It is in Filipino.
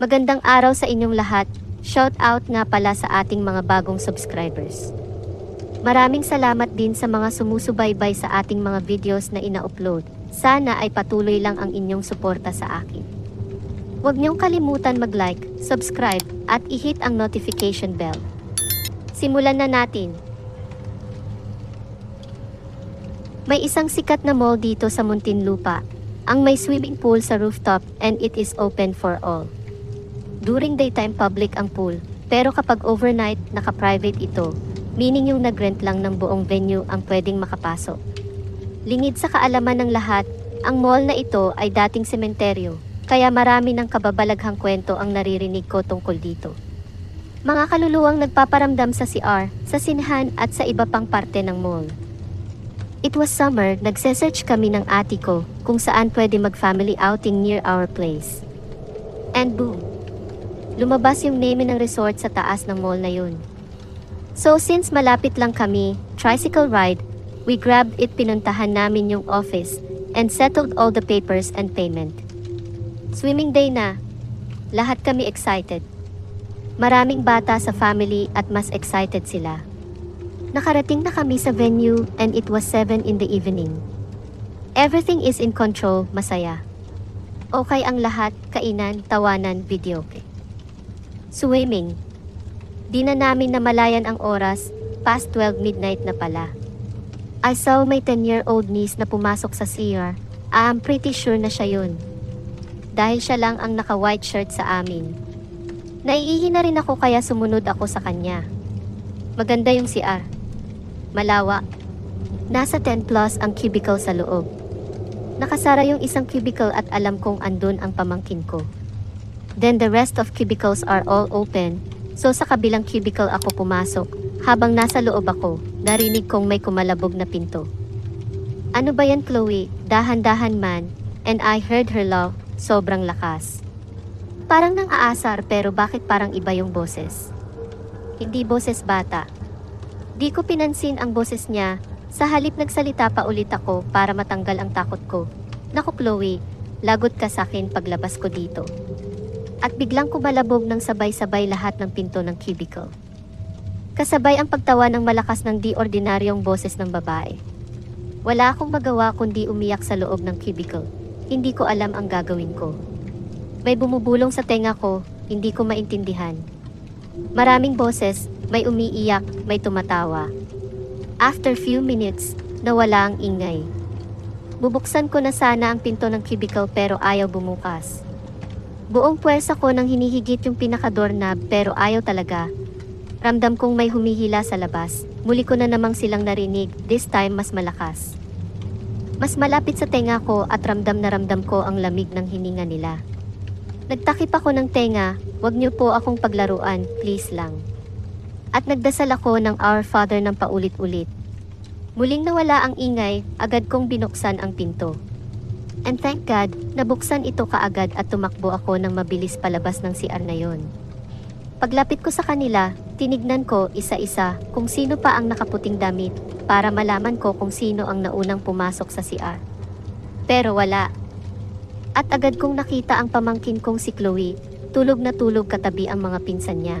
Magandang araw sa inyong lahat. Shout out nga pala sa ating mga bagong subscribers. Maraming salamat din sa mga sumusubaybay sa ating mga videos na ina-upload. Sana ay patuloy lang ang inyong suporta sa akin. Huwag niyong kalimutan mag-like, subscribe, at i-hit ang notification bell. Simulan na natin. May isang sikat na mall dito sa Muntinlupa, ang may swimming pool sa rooftop and it is open for all. During daytime public ang pool, pero kapag overnight, naka-private ito, meaning yung nag-rent lang ng buong venue ang pwedeng makapasok. Lingid sa kaalaman ng lahat, ang mall na ito ay dating sementeryo, kaya marami ng kababalaghang kwento ang naririnig ko tungkol dito. Mga kaluluwang nagpaparamdam sa CR, sa sinhan at sa iba pang parte ng mall. It was summer, nagsesearch kami ng ati ko kung saan pwede mag-family outing near our place. And boom! Lumabas yung name ng resort sa taas ng mall na yun. So since malapit lang kami, tricycle ride, we grabbed it pinuntahan namin yung office and settled all the papers and payment. Swimming day na. Lahat kami excited. Maraming bata sa family at mas excited sila. Nakarating na kami sa venue and it was 7 in the evening. Everything is in control, masaya. Okay ang lahat, kainan, tawanan, videoke. Swimming. Di na namin namalayan ang oras, past 12 midnight na pala. I saw my 10-year-old niece na pumasok sa CR. I'm pretty sure na siya yun. Dahil siya lang ang naka-white shirt sa amin. Naiihi na rin ako kaya sumunod ako sa kanya. Maganda yung CR. Malawa. Nasa 10 plus ang cubicle sa loob. Nakasara yung isang cubicle at alam kong andun ang pamangkin ko. Then the rest of cubicles are all open, so sa kabilang cubicle ako pumasok. Habang nasa loob ako, narinig kong may kumalabog na pinto. Ano ba yan Chloe? Dahan-dahan man, and I heard her laugh, sobrang lakas. Parang nang aasar pero bakit parang iba yung boses? Hindi boses bata. Di ko pinansin ang boses niya, sa halip nagsalita pa ulit ako para matanggal ang takot ko. Naku Chloe, lagot ka sa akin paglabas ko dito. At biglang kumalabog ng sabay-sabay lahat ng pinto ng cubicle. Kasabay ang pagtawa ng malakas ng di ordinaryong boses ng babae. Wala akong magawa kundi umiyak sa loob ng cubicle. Hindi ko alam ang gagawin ko. May bumubulong sa tenga ko, hindi ko maintindihan. Maraming boses, may umiiyak, may tumatawa. After few minutes, nawala ang ingay. Bubuksan ko na sana ang pinto ng cubicle pero ayaw bumukas. Buong puwersa ko nang hinihigit yung pinaka-doorknob pero ayaw talaga. Ramdam kong may humihila sa labas. Muli ko na namang silang narinig, this time mas malakas. Mas malapit sa tenga ko at ramdam na ramdam ko ang lamig ng hininga nila. Nagtakip ako ng tenga, wag niyo po akong paglaruan, please lang. At nagdasal ako ng Our Father ng paulit-ulit. Muling nawala ang ingay, agad kong binuksan ang pinto. And thank God, nabuksan ito kaagad at tumakbo ako ng mabilis palabas ng CR na yon. Paglapit ko sa kanila, tinignan ko isa-isa kung sino pa ang nakaputing damit para malaman ko kung sino ang naunang pumasok sa CR. Pero wala. At agad kong nakita ang pamangkin kong si Chloe, tulog na tulog katabi ang mga pinsan niya.